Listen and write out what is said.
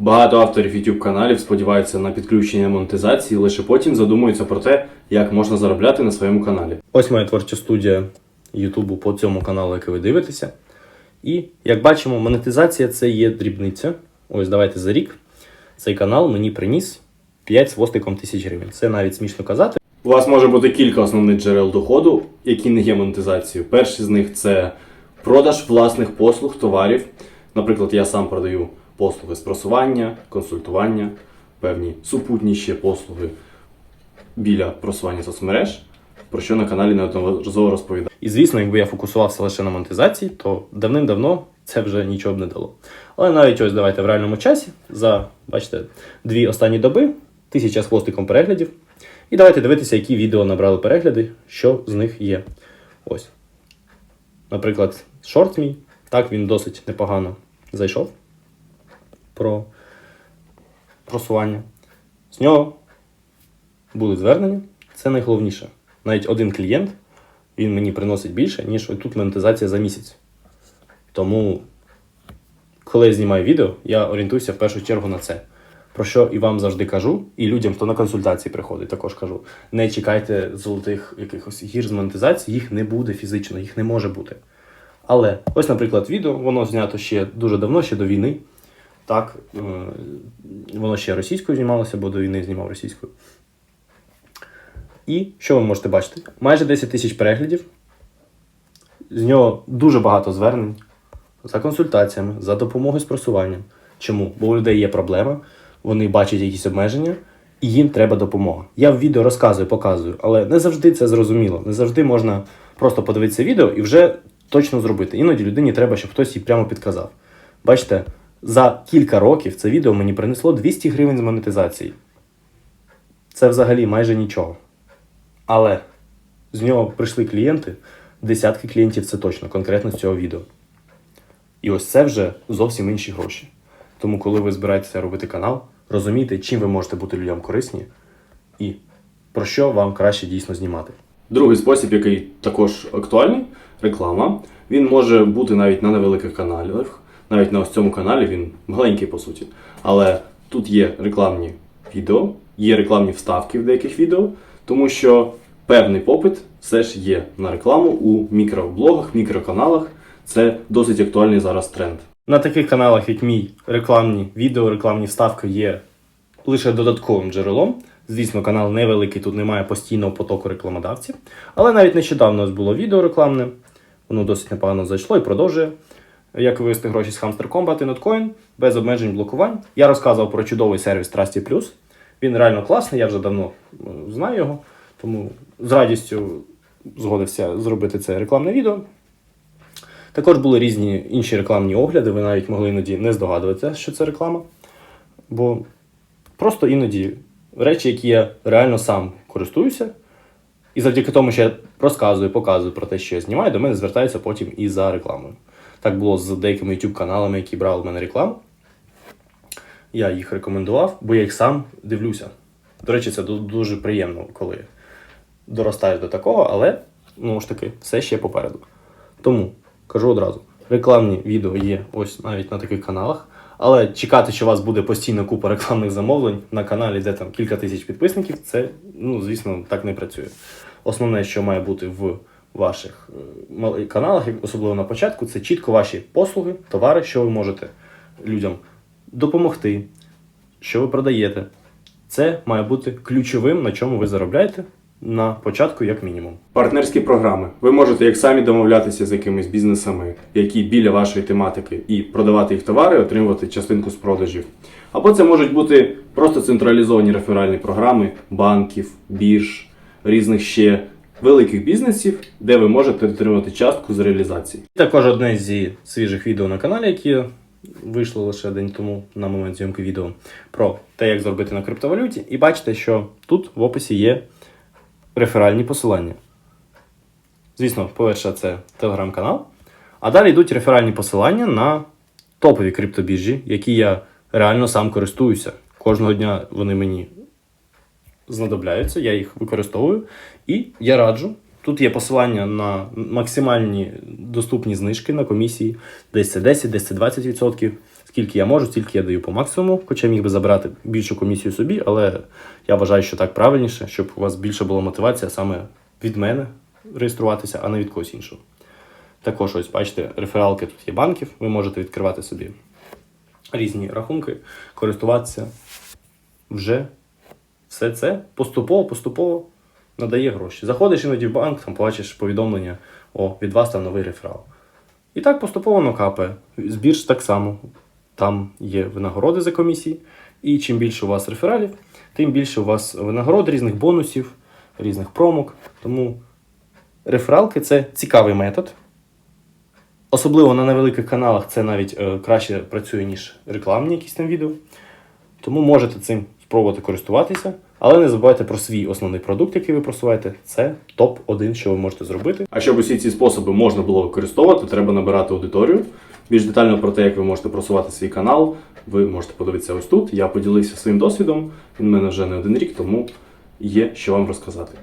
Багато авторів YouTube каналів сподіваються на підключення монетизації, лише потім задумуються про те, як можна заробляти на своєму каналі. Ось моя творча студія Ютубу по цьому каналу, який ви дивитеся. І як бачимо, монетизація це є дрібниця. Ось давайте за рік цей канал мені приніс 5 з хвостиком тисяч гривень. Це навіть смішно казати. У вас може бути кілька основних джерел доходу, які не є монетизацією. Перший з них це продаж власних послуг, товарів. Наприклад, я сам продаю послуги з просування, консультування, певні супутні ще послуги біля просування соцмереж, про що на каналі неодноразово розповідав. І звісно, якби я фокусувався лише на монетизації, то давним-давно це вже нічого б не дало. Але навіть ось давайте в реальному часі за, бачите, дві останні доби, тисяча з хвостиком переглядів. І давайте дивитися, які відео набрали перегляди, що з них є. Ось. Наприклад, шорт мій. Так, він досить непогано зайшов про просування. З нього були звернення. Це найголовніше. Навіть один клієнт він мені приносить більше, ніж тут монетизація за місяць. Тому, коли я знімаю відео, я орієнтуюся в першу чергу на це. Про що і вам завжди кажу, і людям, хто на консультації приходить, також кажу: не чекайте золотих якихось гір з монетизації, їх не буде фізично, їх не може бути. Але ось, наприклад, відео, воно знято ще дуже давно, ще до війни. Так, е, воно ще російською знімалося, бо до війни знімав російською. І що ви можете бачити? Майже 10 тисяч переглядів. З нього дуже багато звернень за консультаціями, за допомогою з просуванням. Чому? Бо у людей є проблема, вони бачать якісь обмеження, і їм треба допомога. Я в відео розказую, показую, але не завжди це зрозуміло. Не завжди можна просто подивитися відео і вже точно зробити. Іноді людині треба, щоб хтось їй прямо підказав. Бачите, за кілька років це відео мені принесло 200 гривень з монетизації. Це взагалі майже нічого. Але з нього прийшли клієнти, десятки клієнтів це точно, конкретно з цього відео. І ось це вже зовсім інші гроші. Тому, коли ви збираєтеся робити канал, розумійте, чим ви можете бути людям корисні і про що вам краще дійсно знімати. Другий спосіб, який також актуальний реклама. Він може бути навіть на невеликих каналах. Навіть на ось цьому каналі він маленький по суті. Але тут є рекламні відео, є рекламні вставки в деяких відео, тому що певний попит все ж є на рекламу у мікроблогах, мікроканалах. Це досить актуальний зараз тренд. На таких каналах, як мій, рекламні відео, рекламні вставки є лише додатковим джерелом. Звісно, канал невеликий, тут немає постійного потоку рекламодавців. Але навіть нещодавно ось було відео рекламне, воно досить непогано зайшло і продовжує. Як вивести гроші з Hamster Combat і Notcoin без обмежень блокувань. Я розказував про чудовий сервіс Trusty Plus. Він реально класний, я вже давно е, знаю його, тому з радістю згодився зробити це рекламне відео. Також були різні інші рекламні огляди, ви навіть могли іноді не здогадуватися, що це реклама. Бо просто іноді речі, які я реально сам користуюся, і завдяки тому, що я розказую, показую про те, що я знімаю, до мене звертаються потім і за рекламою. Так було з деякими YouTube каналами, які брали в мене рекламу. Я їх рекомендував, бо я їх сам дивлюся. До речі, це дуже приємно, коли доростаєш до такого, але ну ж таки, все ще попереду. Тому кажу одразу: рекламні відео є ось навіть на таких каналах. Але чекати, що у вас буде постійно купа рекламних замовлень на каналі, де там кілька тисяч підписників, це, ну, звісно, так не працює. Основне, що має бути в ваших е, каналах, особливо на початку, це чітко ваші послуги, товари, що ви можете людям допомогти, що ви продаєте. Це має бути ключовим, на чому ви заробляєте на початку, як мінімум. Партнерські програми. Ви можете як самі домовлятися з якимись бізнесами, які біля вашої тематики, і продавати їх товари, отримувати частинку з продажів. Або це можуть бути просто централізовані реферальні програми банків, бірж, різних ще великих бізнесів, де ви можете отримати частку з реалізації. Також одне зі свіжих відео на каналі, які вийшло лише день тому на момент зйомки відео про те, як заробити на криптовалюті. І бачите, що тут в описі є реферальні посилання. Звісно, по-перше, це телеграм-канал. А далі йдуть реферальні посилання на топові криптобіржі, які я реально сам користуюся. Кожного дня вони мені знадобляються, я їх використовую. І я раджу. Тут є посилання на максимальні доступні знижки на комісії. Десь це 10, десь це 20%. Скільки я можу, стільки я даю по максимуму, хоча міг би забрати більшу комісію собі, але я вважаю, що так правильніше, щоб у вас більше була мотивація саме від мене реєструватися, а не від когось іншого. Також, ось бачите, рефералки тут є банків, ви можете відкривати собі різні рахунки, користуватися вже все це поступово-поступово надає гроші. Заходиш іноді в банк, там бачиш повідомлення, о, від вас там новий реферал. І так поступово воно капає. З бірж так само. Там є винагороди за комісії. І чим більше у вас рефералів, тим більше у вас винагород, різних бонусів, різних промок. Тому рефералки це цікавий метод. Особливо на невеликих каналах це навіть е, краще працює, ніж рекламні якісь там відео. Тому можете цим спробувати користуватися, але не забувайте про свій основний продукт, який ви просуваєте. Це топ-1, що ви можете зробити. А щоб усі ці способи можна було використовувати, треба набирати аудиторію. Більш детально про те, як ви можете просувати свій канал, ви можете подивитися ось тут. Я поділився своїм досвідом. Він в мене вже не один рік, тому є що вам розказати.